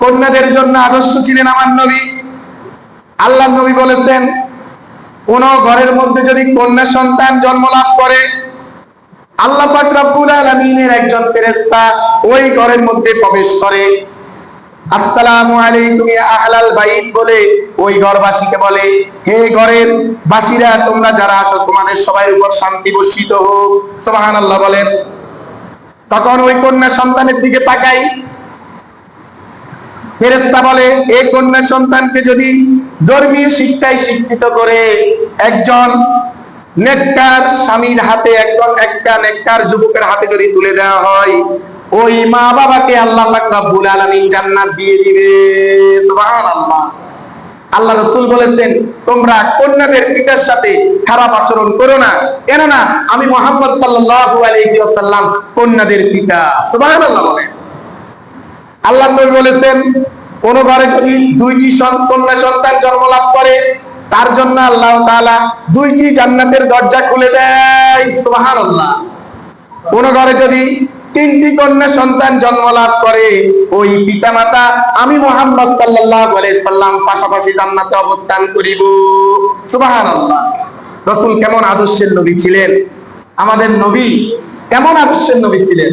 কন্যাদের জন্য আদর্শ ছিলেন আমার নবী। আল্লাহ নবী বলেছেন, কোন ঘরের মধ্যে যদি কন্যা সন্তান জন্ম লাভ করে, আল্লাহ পাক রব্বুল আলামিনের একজন ফেরেশতা ওই ঘরের মধ্যে প্রবেশ করে। আসসালামু আলাইকুম ইয়া আহলাল বাইত বলে ওই ঘরবাসীকে বলে, হে ঘরের বাসীরা, তোমরা যারা আসো তোমাদের সবার উপর শান্তি বর্ষিত হোক। সুবহানাল্লাহ বলেন। তখন ওই কন্যা সন্তানের দিকে তাকাই। ফেরেস্তা বলে এই কন্যা সন্তানকে যদি ধর্মীয় শিক্ষায় শিক্ষিত করে একজন নেককার স্বামীর হাতে, একজন একটা নেককার যুবকের হাতে যদি তুলে দেওয়া হয়, ওই মা বাবাকে আল্লাহ রব্বুল আলামিন জান্নাত দিয়ে দিবে। সুবহানাল্লাহ। আল্লাহ রসুল বলেছেন, তোমরা কন্যাদের পিতার সাথে খারাপ আচরণ করো না। কেননা আমি মোহাম্মদ সাল্লাল্লাহু আলাইহি ওয়াসাল্লাম কন্যাদের পিতা। সুবহানাল্লাহ বলেন। আল্লাহ নবী বলেছেন কোন ঘরে যদি দুইটি কন্যা সন্তান জন্ম লাভ করে, তার জন্য আল্লাহ তাআলা দুইটি জান্নাতের দরজা খুলে দেয়। সুবহানাল্লাহ। কোন ঘরে যদি তিনটি কন্যা সন্তান জন্ম লাভ করে, ওই পিতামাতা আমি মোহাম্মদ সাল্লাল্লাহু আলাইহি সাল্লাম পাশাপাশি জান্নাতে অবস্থান করিব। সুবহানাল্লাহ। রাসূল কেমন আদর্শের নবী ছিলেন? আমাদের নবী কেমন আদর্শের নবী ছিলেন?